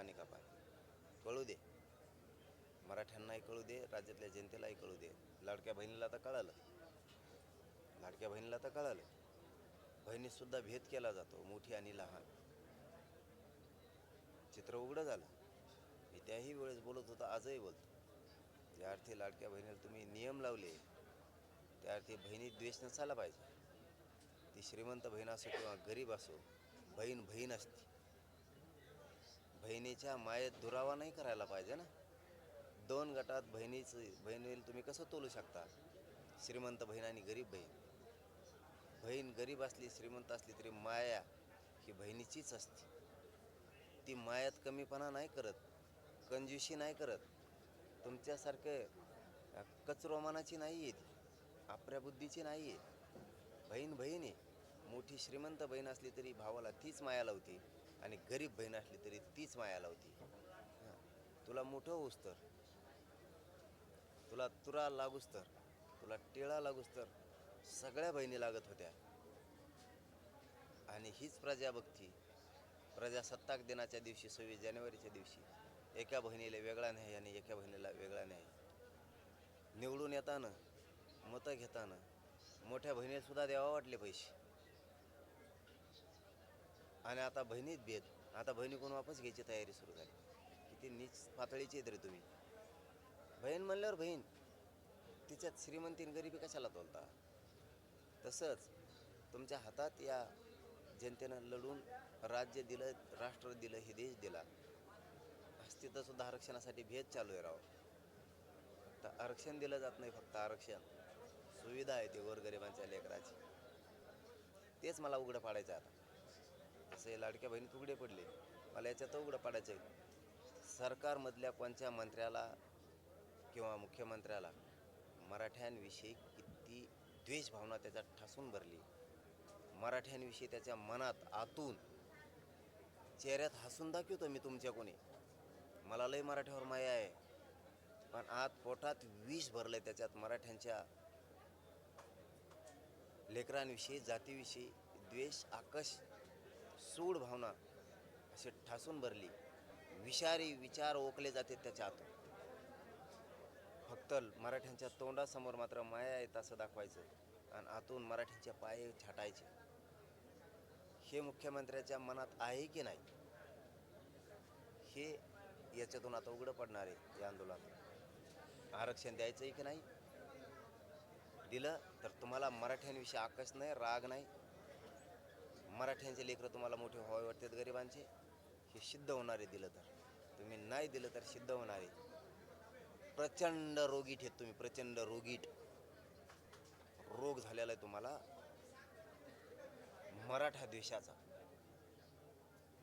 पाणी कापा कळू दे. मराठ्यांनाही कळू दे राज्यातल्या जनतेलाही कळू दे. लाडक्या बहिणीला तर कळालं. लाडक्या बहिणीला तर कळालं. बहिणीसुद्धा भेद केला जातो मोठी आणि लहान. चित्र उघडं झालं. मी त्याही वेळेस बोलत होतो आजही बोलतो. ज्या अर्थी लाडक्या बहिणीला तुम्ही नियम लावले त्या अर्थी बहिणी द्वेष नसायला पाहिजे. ती श्रीमंत बहीण असो किंवा गरीब असो बहीण बहीण असते. बहिणीच्या मायेत दुरावा नाही करायला पाहिजे ना? दोन गटात बहिणीचं बहिणीला तुम्ही कसं तोलू शकता? श्रीमंत बहीण आणि गरीब बहीण. बहीण गरीब असली श्रीमंत असली तरी माया ही बहिणीचीच असते. ती मायात कमीपणा नाही करत कंजूशी नाही करत. तुमच्यासारखं कचरोमानाची नाही आहे ती. आपल्या बुद्धीची नाही आहे. बहीण बहीण आहे. मोठी श्रीमंत बहीण असली तरी भावाला तीच माया लावते. आणि गरीब बहीण असली तरी तीच मायाला होती तुला मोठं होऊस तर. तुला तुरा लागूस तर. तुला टिळा लागूस तर. सगळ्या बहिणी लागत होत्या. आणि हीच प्रजाभक्ती प्रजासत्ताक दिनाच्या दिवशी सव्वीस जानेवारीच्या दिवशी. एका बहिणीला वेगळा न्याय आणि एका बहिणीला वेगळा न्याय. निवडून येताना मतं घेताना मोठ्या बहिणीला सुद्धा द्यावा वाटले पैसे. आणि आता बहिणीत भेद. आता बहिणीकडून वापस घ्यायची तयारी सुरू झाली? किती नीच पातळीची येत रे तुम्ही. बहीण म्हणल्यावर बहीण तिच्यात श्रीमंतीन गरिबी कशाला तोलता? तसंच तुमच्या हातात या जनतेनं लढून राज्य दिलं राष्ट्र दिलं हे देश दिला. अस्तित्वसुद्धा आरक्षणासाठी भेद चालू आहे राव. तर आरक्षण दिलं जात नाही फक्त आरक्षण. सुविधा आहे ते गोरगरिबांच्या लेकराची. तेच मला उघडं पाडायचं आता. असे लाडक्या बहिणी तुकडे पडले. मला याच्यात उघडं पाडायचं आहे सरकारमधल्या कोणत्या मंत्र्याला किंवा मुख्यमंत्र्याला मराठ्यांविषयी किती द्वेष भावना त्याच्यात ठासून भरली. मराठ्यांविषयी त्याच्या मनात आतून चेहऱ्यात हसून दाखवतो मी तुमच्या कोणी. मला लय मराठ्यावर माया आहे. पण आत पोटात विष भरलं आहे त्याच्यात मराठ्यांच्या लेकरांविषयी जातीविषयी द्वेष आकश सूड भावना अशी ठासून भरली. विषारी विचार ओकले जाते त्याच्या आतून फक्त मराठ्यांच्या तोंडासमोर मात्र माया येत असं दाखवायचं आणि आतून मराठीचे पाय छाटायचे. हे मुख्यमंत्र्याच्या मनात आहे की नाही? हे याच्यातून आता उघडं पडणार आहे या आंदोलनात. आरक्षण द्यायचं आहे की नाही? दिलं तर तुम्हाला मराठ्यांविषयी आकस नाही राग नाही. मराठ्यांचे लेकरं तुम्हाला मोठे व्हावे वाटतात गरिबांचे? हे सिद्ध होणारे दिलं तर. तुम्ही नाही दिलं तर सिद्ध होणारे. प्रचंड रोगीट आहेत तुम्ही प्रचंड रोगीट. रोग झालेला आहे तुम्हाला. मराठा द्वेषाचा.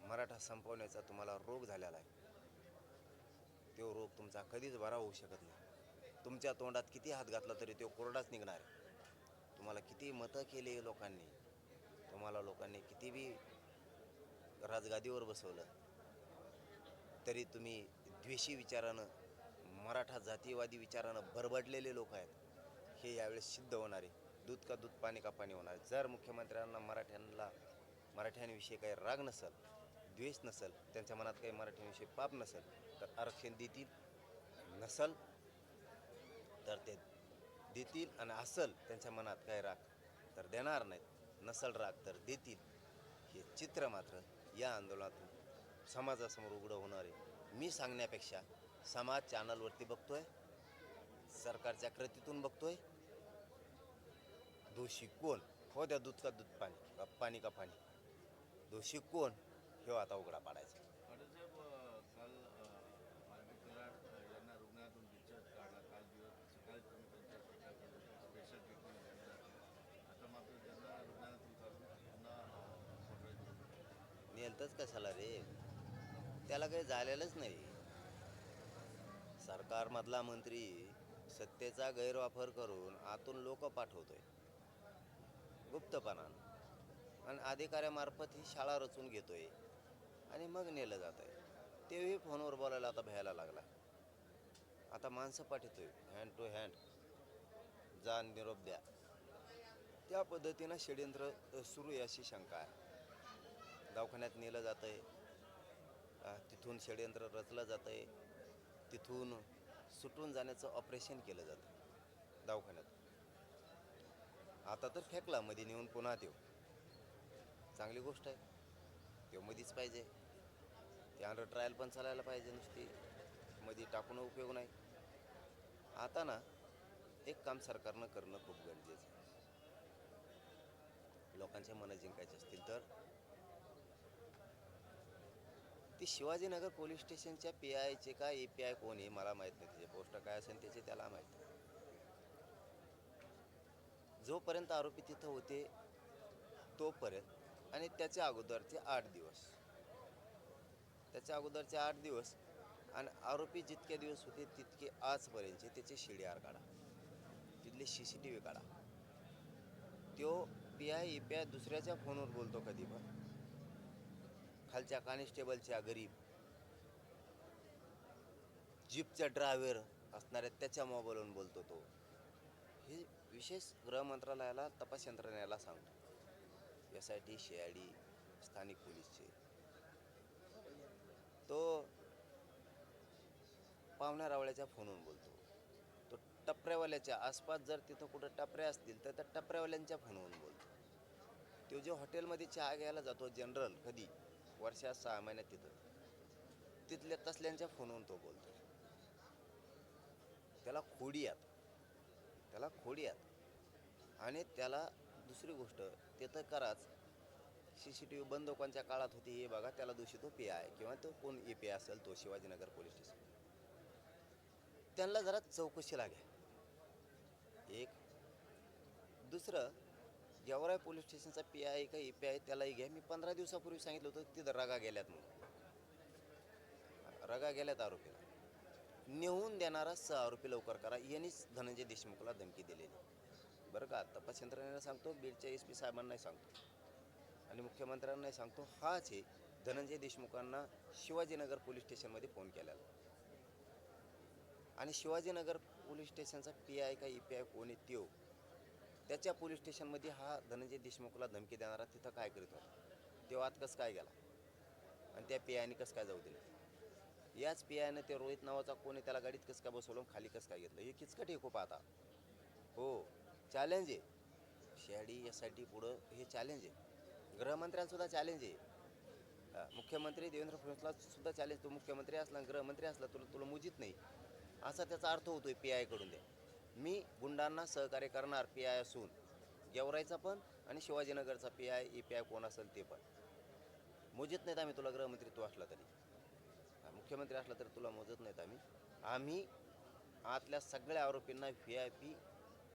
मराठा संपवण्याचा तुम्हाला रोग झालेला आहे. तो रोग तुमचा कधीच बरा होऊ शकत नाही. तुमच्या तोंडात किती हात घातला तरी तो कोरडाच निघणार आहे. तुम्हाला किती मतं केली लोकांनी. तुम्हाला लोकांनी किती बी राजगादीवर बसवलं तरी तुम्ही द्वेषी विचारानं मराठा जातीयवादी विचारानं बरबडलेले लोक आहेत हे यावेळेस सिद्ध होणार आहे. दूध का दूध पाणी का पाणी होणार जर मुख्यमंत्र्यांना मराठ्यांना मराठ्यांविषयी काही राग नसेल द्वेष नसेल त्यांच्या मनात काही मराठ्यांविषयी पाप नसेल तर आरक्षण देतील नसल तर ते देतील आणि असल त्यांच्या मनात काही राग तर देणार नाहीत. नसल राग तर देतील. हे चित्र मात्र या आंदोलनातून समाजासमोर उघडं होणार आहे. मी सांगण्यापेक्षा समाज चॅनलवरती बघतोय सरकारच्या कृतीतून बघतोय. दोषी कोण? हो द्या दूध का दूध पाणी का पाणी का पाणी. दोषी कोण? हे आता उघडा पाडायचा साहेब काल मार्मिक कराड यांना रुग्णालयातून डिस्चार्ज काढला काल दिवस सकाळी तुम्ही त्यांच्या स्पेशल ट्रीटमेंट दिली आता मात्र त्यांना रुग्णालयातून काढून पुन्हा कोठडीत नेलतंच कशाला रे? त्याला काही झालेलंच नाही. सरकारमधला मंत्री सत्तेचा गैरवापर करून आतून लोक पाठवतोय. गुप्तपणानं. आणि अधिकाऱ्यामार्फत ही शाळा रचून घेतोय. आणि मग नेलं जात आहे तेही फोनवर बोलायला आता भ्यायला लागला. आता माणसं पाठवतोय. हँड टू हँड जा निरोप द्या. त्या पद्धतीनं षडयंत्र सुरू आहे अशी शंका आहे. दवाखान्यात नेलं जातं आहे तिथून षडयंत्र रचलं जातं आहे तिथून सुटून जाण्याचं ऑपरेशन केलं जातं दवाखान्यात. आता तर फेकला मध्ये नेऊन पुन्हा देऊ. चांगली गोष्ट आहे. तेव्हा मध्येच पाहिजे. ते अंडर ट्रायल पण चालायला पाहिजे नुसती. मध्ये टाकून उपयोग नाही. आता ना एक काम सरकारनं करणं खूप गरजेचं आहे. लोकांच्या मनं जिंकायचे असतील तर ती शिवाजीनगर पोलीस स्टेशनच्या पी आयचे का ए पी आय कोण आहे मला माहीत नाही. त्याचे पोस्ट काय असेल त्याचे त्याला माहीत जोपर्यंत आरोपी तिथं होते तोपर्यंत. आणि त्याच्या अगोदरचे आठ दिवस. त्याच्या अगोदरचे आठ दिवस आणि आरोपी जितके दिवस होते तितके आजपर्यंतचे त्याचे शिडीआर काढा. तिथले सी सी टी व्ही काढा. तो P I E P I दुसऱ्याच्या फोनवर बोलतो कधी पण. खालच्या कॉन्स्टेबलच्या गरीब जीपचा ड्रायव्हर असणाऱ्या त्याच्या मोबाईलवरून बोलतो तो. हे विशेष गृह मंत्रालयाला तपास यंत्रणेला सांगतो. एस आय टी सी स्थानिक पोलीसचे. तो पाहुण्या रावळ्याच्या फोनवरून बोलतो. तो टपऱ्यावाल्याच्या आसपास जर तिथं कुठं टपऱ्या असतील तर त्या टपऱ्यावाल्यांच्या फोनवरून बोलतो. तो जो हॉटेलमध्ये चहा घ्यायला जातो जनरल कधी? वर्षात सहा महिन्यात तिथं. तिथल्या तसल्यांच्या फोनवरून तो बोलतो. त्याला खोडी यात. त्याला खोडी यात. आणि त्याला दुसरी गोष्ट ते तर कराच सी सी टी व्ही बंद कोणत्या काळात होती हे बघा त्याला दोषी तो पी आय किंवा तो कोण ए पी आय असेल तो शिवाजीनगर पोलीस स्टेशन. त्यांना जरा चौकशी लागेल एक. दुसरं देवराय पोलीस स्टेशनचा पी आय का ए पी आय त्यालाही घ्या. मी पंधरा दिवसापूर्वी सांगितलं होतं तिथं रगा गेल्यात म्हणून. रगा गेल्यात आरोपीला. नेऊन देणारा सहा आरोपी लवकर करा. यांनीच धनंजय देशमुखला धमकी दिलेली. बरं का? तपास यंत्रणेला सांगतो बीडच्या एस पी साहेबांनाही सांगतो. आणि मुख्यमंत्र्यांनाही सांगतो हाच आहे. धनंजय देशमुखांना शिवाजीनगर पोलीस स्टेशनमध्ये फोन केलेला. आणि शिवाजीनगर पोलीस स्टेशनचा पी आय का ई पी आय कोण आहे त्यो? त्याच्या पोलीस स्टेशनमध्ये हा धनंजय देशमुखला धमकी देणारा तिथं काय करीत होता? तेव्हा आत कसं काय गेला? आणि त्या पियाने कसं काय जाऊ दिलं? याच पियानं ते रोहित नावाचा कोणी त्याला गाडीत कसं काय बसवलं खाली कसं काय घेतलं? हे किचकट आहे खूप आता. हो चॅलेंज आहे. शॅडी यासाठी पुढं हे चॅलेंज आहे. गृहमंत्र्यांसुद्धा चॅलेंज आहे. मुख्यमंत्री देवेंद्र फडणवीसला सुद्धा चॅलेंज तू मुख्यमंत्री असला गृहमंत्री असला तुला तुला मुजित नाही. असा त्याचा अर्थ होतोय पी आयकडून द्या. मी गुंडांना सहकार्य करणार पी आय असून गेवराईचा पण आणि शिवाजीनगरचा P I E P I कोण असेल ते पण. मोजत नाहीत आम्ही तुला गृहमंत्री तू असला तरी. मुख्यमंत्री असला तरी तुला मोजत नाहीत आम्ही. आम्ही आतल्या सगळ्या आरोपींना व्ही आय पी